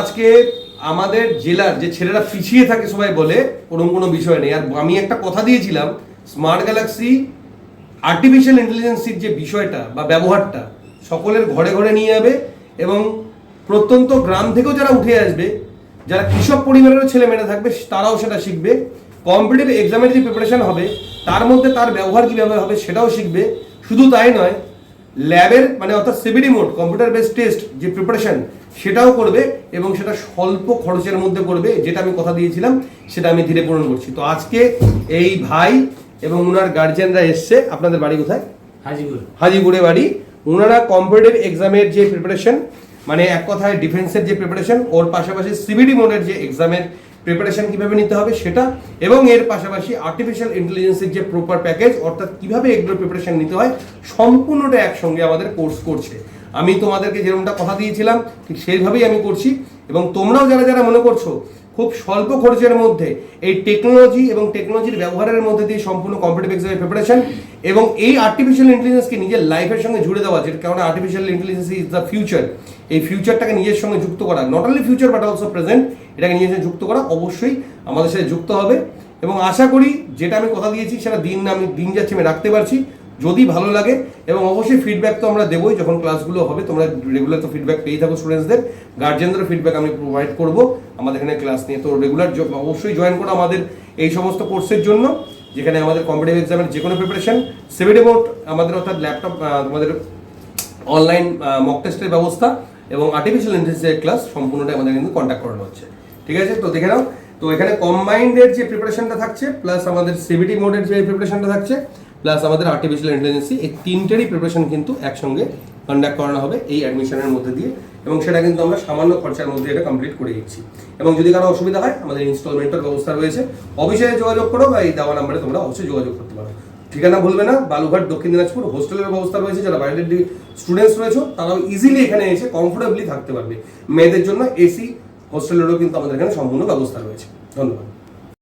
আজকে আমাদের জেলার যে ছেলেরা পিছিয়ে থাকে সবাই বলে, ওরকম কোনো বিষয় নেই। আর আমি একটা কথা দিয়েছিলাম স্মার্ট গ্যালাক্সি আর্টিফিশিয়াল ইন্টেলিজেন্সির যে বিষয়টা বা ব্যবহারটা সকলের ঘরে ঘরে নিয়ে যাবে এবং প্রত্যন্ত গ্রাম থেকেও যারা উঠে আসবে, যারা কৃষক পরিবারেরও ছেলে মেয়েরা থাকবে, তারাও সেটা শিখবে। কম্পিটিভ এক্সামের যে প্রিপারেশন হবে, তার মধ্যে তার ব্যবহার কীভাবে হবে সেটাও শিখবে। শুধু তাই নয় ল্যাবের মানে অর্থাৎ CBT mode computer based test যে প্রিপারেশন সেটাও করবে এবং সেটা স্বল্প খরচের মধ্যে করবে যেটা আমি কথা দিয়েছিলাম সেটা আমি ধীরে পূরণ করছি। তো আজকে এই ভাই এবং ওনার গার্জেনরা এসছে। আপনাদের বাড়ি কোথায়? হাজিপুর। হাজিপুরে বাড়ি। ওনারা কম্পিটিটিভ এক্সামের যে প্রিপারেশন মানে এক কথায় ডিফেন্সের যে প্রিপারেশন ওর পাশাপাশি সিবিডি মোডের যে এক্সামের প্রিপারেশন কীভাবে নিতে হবে সেটা এবং এর পাশাপাশি আর্টিফিশিয়াল ইন্টেলিজেন্সের যে প্রপার প্যাকেজ অর্থাৎ কীভাবে এগুলোর প্রিপারেশন নিতে হয় সম্পূর্ণটা একসঙ্গে আমাদের কোর্স করছে। আমি তোমাদেরকে যেরকমটা কথা দিয়েছিলাম, ঠিক সেইভাবেই আমি করছি। এবং তোমরাও যারা যারা মনে করছ খুব স্বল্প খরচের মধ্যে এই টেকনোলজি এবং টেকনোলজির ব্যবহারের মধ্যে দিয়ে সম্পূর্ণ কম্পিটিভ এক্সামের প্রিপারেশন এবং এই আর্টিফিশিয়াল ইন্টেলিজেন্সকে নিজের লাইফের সঙ্গে জুড়ে দেওয়া যেটা কারণ artificial intelligence is the future এই ফিউচারটাকে নিজের সঙ্গে যুক্ত করা not only future but also present এটাকে নিজের সঙ্গে যুক্ত করা অবশ্যই আমাদের সাথে যুক্ত হবে। এবং আশা করি যেটা আমি কথা দিয়েছি সেটা দিন আমি দিন যাচ্ছে আমি রাখতে পারছি। যদি ভালো লাগে, এবং অবশ্যই ফিডব্যাক তো আমরা দেবোই, যখন ক্লাসগুলো হবে, তোমরা রেগুলার তো ফিডব্যাক পেয়ে থাকো স্টুডেন্টসদের গার্জেনদের ফিডব্যাক আমি প্রোভাইড করব। আমাদের এখানে ক্লাস নিয়ে তো রেগুলার অবশ্যই জয়েন করো আমাদের এই সমস্ত কোর্সের জন্য, যেখানে আমাদের কম্পিটিভ এক্সামের যে কোনো প্রিপারেশন সেভেন্টি মোট আমাদের অর্থাৎ ল্যাপটপ তোমাদের অনলাইন মক টেস্টের ব্যবস্থা, এবং আর্টিফিশিয়াল ইন্টেলিজেন্সের ক্লাস সম্পূর্ণটাই আমাদের কিন্তু কন্ট্যাক্ট করানো হচ্ছে। ঠিক আছে? তো দেখে নাও। তো এখানে কম্বাইন্ডের যে প্রিপারেশনটা থাকছে প্লাস আমাদের সিবিটি মোডের যে প্রিপারেশনটা থাকছে প্লাস আমাদের আর্টিফিশিয়াল ইন্টেলিজেন্সি এই তিনটেরই প্রিপারেশন কিন্তু একসঙ্গে কন্ডাক্ট করানো হবে এই অ্যাডমিশনের মধ্যে দিয়ে এবং সেটা কিন্তু আমরা সামান্য খরচার মধ্যে এটা কমপ্লিট করে দিচ্ছি। এবং যদি কারও অসুবিধা হয়, আমাদের ইনস্টলমেন্টের ব্যবস্থা রয়েছে। অফিসে যোগাযোগ করো বা এই দেওয়া নাম্বারে তোমরা অবশ্যই যোগাযোগ করতে পারো। ঠিকানা ভুলবে না বালুঘাট দক্ষিণ দিনাজপুর হোস্টেলের ব্যবস্থা রয়েছে, যারা বাইরের স্টুডেন্টস রয়েছে, তারাও ইজিলি এখানে এসে কমফোর্টেবলি থাকতে পারবে। মেয়েদের জন্য এসি হোস্টেলেরও কিন্তু আমাদের এখানে সম্পূর্ণ ব্যবস্থা রয়েছে। ধন্যবাদ।